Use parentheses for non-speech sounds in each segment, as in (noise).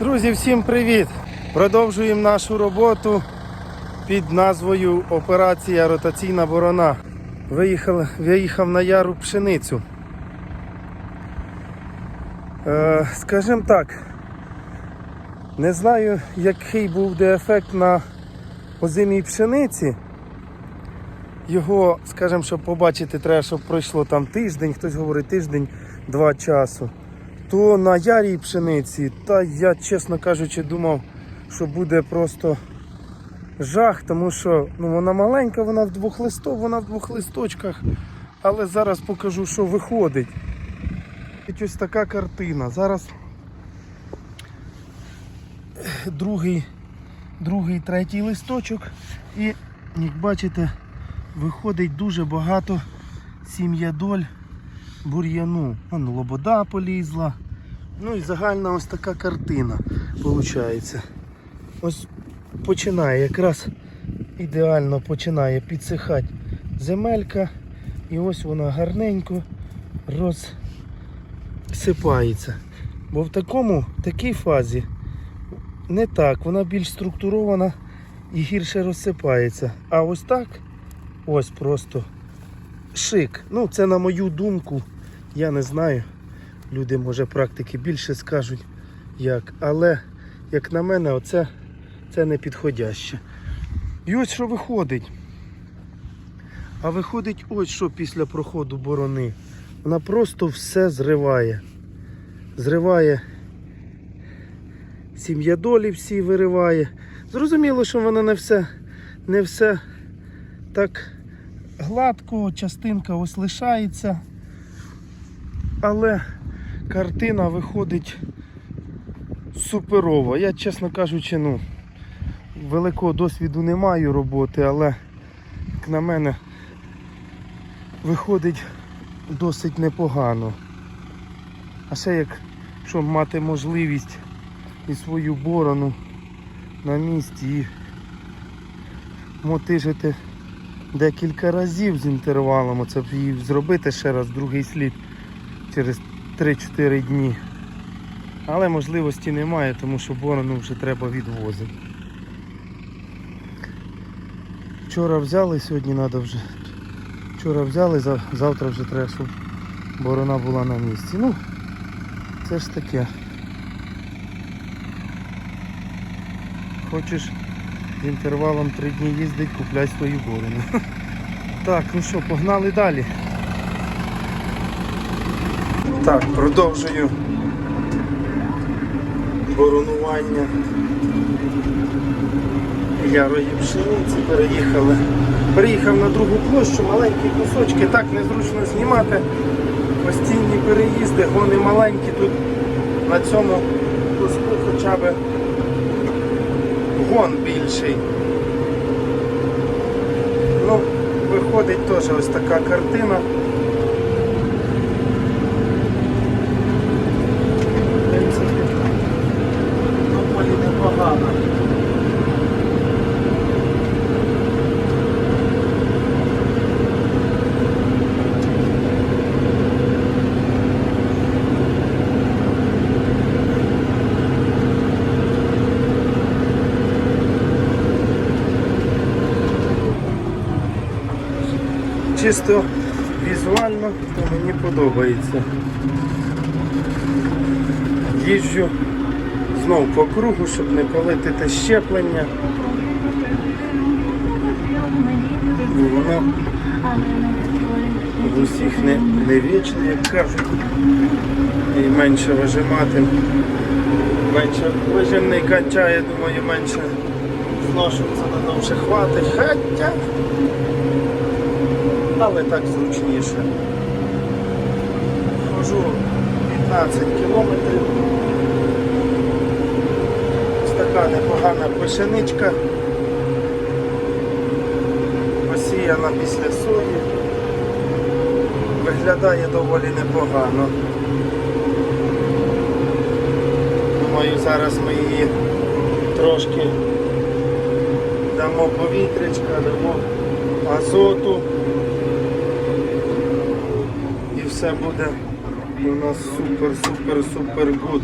Друзі, всім привіт! Продовжуємо нашу роботу під назвою Операція Ротаційна борона. Виїхав, виїхав на яру пшеницю. Е, скажімо так, не знаю, який був де ефект на озимій пшениці. Його, скажімо, щоб побачити, треба, щоб пройшло там тиждень, хтось говорить тиждень-два часу. То на ярій пшениці, та я, чесно кажучи, думав, що буде просто жах, тому що ну, вона маленька, вона в двох листах, вона в двох листочках. Але зараз покажу, що виходить. Ось така картина. Зараз другий, другий, третій листочок. І, як бачите, виходить дуже багато сім'ядоль бур'яну. Лобода полізла. Ну і загальна ось така картина виходить. Ось починає якраз ідеально починає підсихати земелька. І ось вона гарненько розсипається. Бо в такому, такій фазі не так, вона більш структурована і гірше розсипається. А ось так, ось просто шик. Ну, це на мою думку, я не знаю. Люди, може, практики більше скажуть як. Але, як на мене, оце це не підходяще. І ось що виходить. А виходить ось що після проходу борони. Вона просто все зриває. Зриває сім'ядолі всі вириває. Зрозуміло, що вона не все, не все так гладко, частинка ось лишається. Але картина виходить суперова. Я, чесно кажучи, ну, великого досвіду не маю роботи, але як на мене виходить досить непогано. А ще як щоб мати можливість і свою борону на місці і мотижити декілька разів з інтервалом, оце б її зробити ще раз другий слід через 3-4 дні. Але можливості немає, тому що борону вже треба відвозити. Вчора взяли, сьогодні треба вже. Вчора взяли, завтра вже треба, щоб борона була на місці. Ну, це ж таке. Хочеш з інтервалом 3 дні їздить, купляй свою борону. (laughs) Так, ну що, погнали далі. Так, продовжую боронування ярої пшениці. Переїхали. Переїхав на другу площу, маленькі кусочки, так незручно знімати. Постійні переїзди, гони маленькі тут на цьому куску хоча б гон більший. Ну, виходить теж ось така картина. В принципі, доволі непогано. Чисто візуально то мені подобається. Їжджу знов по кругу, щоб не палити те щеплення. Воно в усіх не, не вічне, як кажуть. І менше вижимати. Менше вижимний качає, думаю, менше зношується на довше хватить. Хоча але так зручніше. Хожу 15 кілометрів. Ось така непогана пшеничка. Посіяна після сої. Виглядає доволі непогано. Думаю, зараз ми її трошки дамо повітрячка, дамо азоту і все буде у нас супер, супер, супер гуд.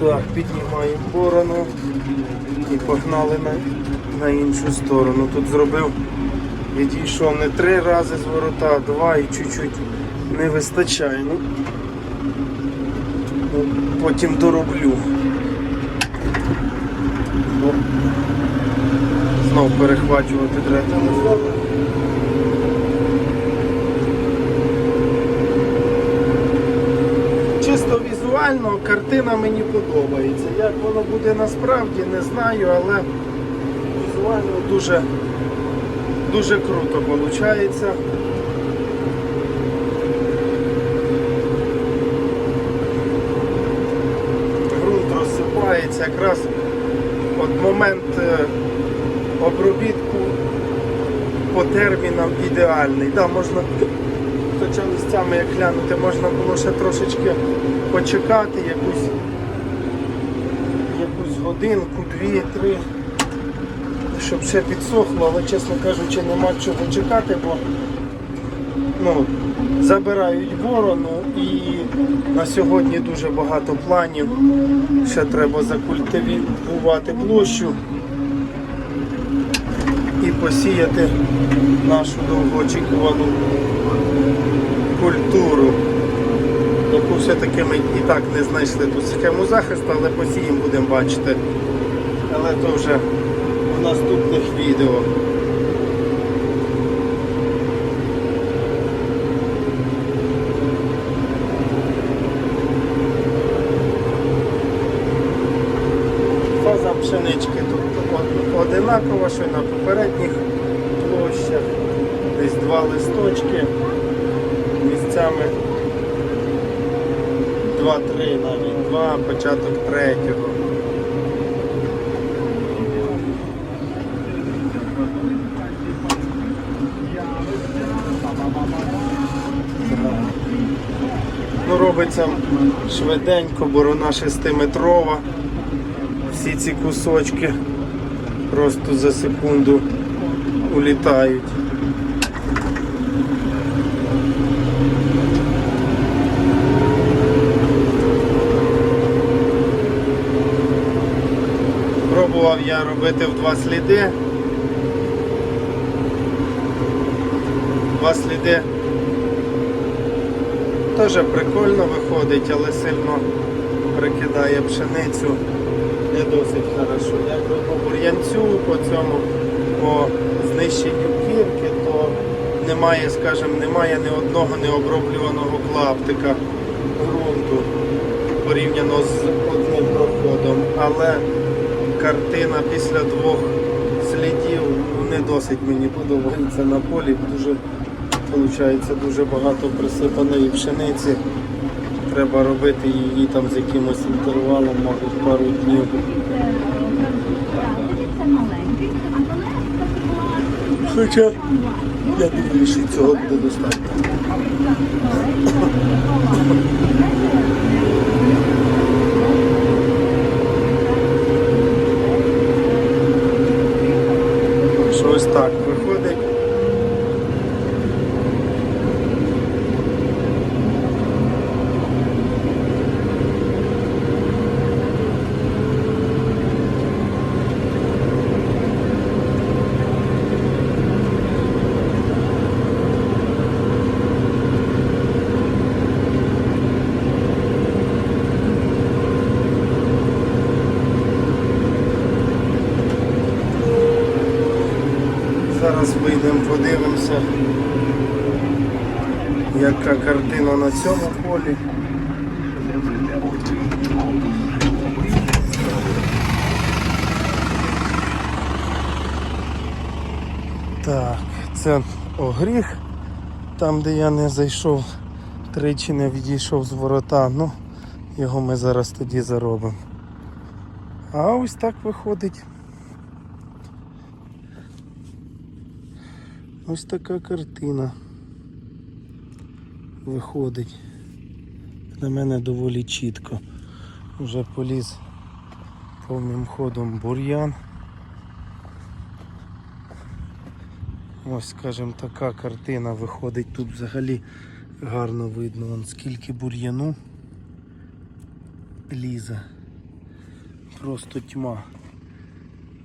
Так, піднімаємо борону і погнали на, на іншу сторону. Тут зробив, відійшов не три рази з ворота, а два і чуть-чуть не вистачає. Ну, ну, потім дороблю. Ну, знов перехвачувати треба телефон. Чисто візуально картина мені подобається. Як воно буде насправді, не знаю, але візуально дуже, дуже круто виходить. Грунт розсипається якраз от момент е, обробітку по термінам ідеальний. Да, можна, хоча місцями як глянути, можна було ще трошечки почекати якусь, якусь годинку, дві, три, щоб ще підсохло, але чесно кажучи, нема чого чекати, бо ну, забирають борону і на сьогодні дуже багато планів. Ще треба закультивувати площу і посіяти нашу довгоочікувану культуру, яку все-таки ми і так не знайшли тут схему захисту, але посіємо будемо бачити. Але то вже в наступних відео. Фаза пшенички тут од- одинакова, що на попередніх площах. Десь два листочки. Місцями два-три навіть, два, початок третього. Ну, робиться швиденько, борона 6-метрова. Всі ці кусочки просто за секунду улітають. Пробував я робити в два сліди. Два сліди теж прикольно виходить, але сильно прикидає пшеницю не досить хорошо. Якби по бур'янцю, по цьому, по знищенню кірки, то немає, скажімо, немає ні одного необроблюваного клаптика ґрунту порівняно з одним проходом. Але картина після двох слідів не досить мені подобається на полі. Дуже виходить дуже багато присипаної пшениці. Треба робити її там з якимось інтервалом, мабуть, пару днів. Хоча я думаю, що цього буде достатньо. Що ось так виходить. Зараз вийдемо, подивимося, яка картина на цьому полі. Так, це огріх, там де я не зайшов, тричі не відійшов з ворота, ну його ми зараз тоді заробимо. А ось так виходить. Ось така картина виходить. На мене доволі чітко. Вже поліз повним ходом бур'ян. Ось, скажімо, така картина виходить. Тут взагалі гарно видно, вон скільки бур'яну лізе. просто тьма.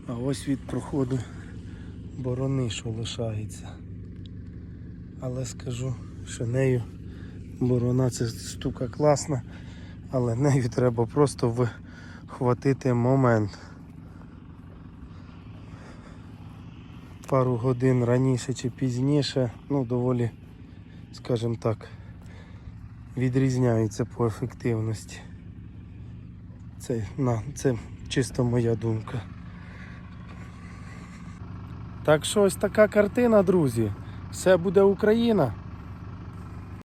А ось від проходу борони, що лишається. Але скажу, що нею борона це штука класна, але нею треба просто вхватити момент. Пару годин раніше чи пізніше, ну доволі, скажімо так, відрізняються по ефективності. Це, на, це чисто моя думка. Так що ось така картина, друзі. Все буде Україна.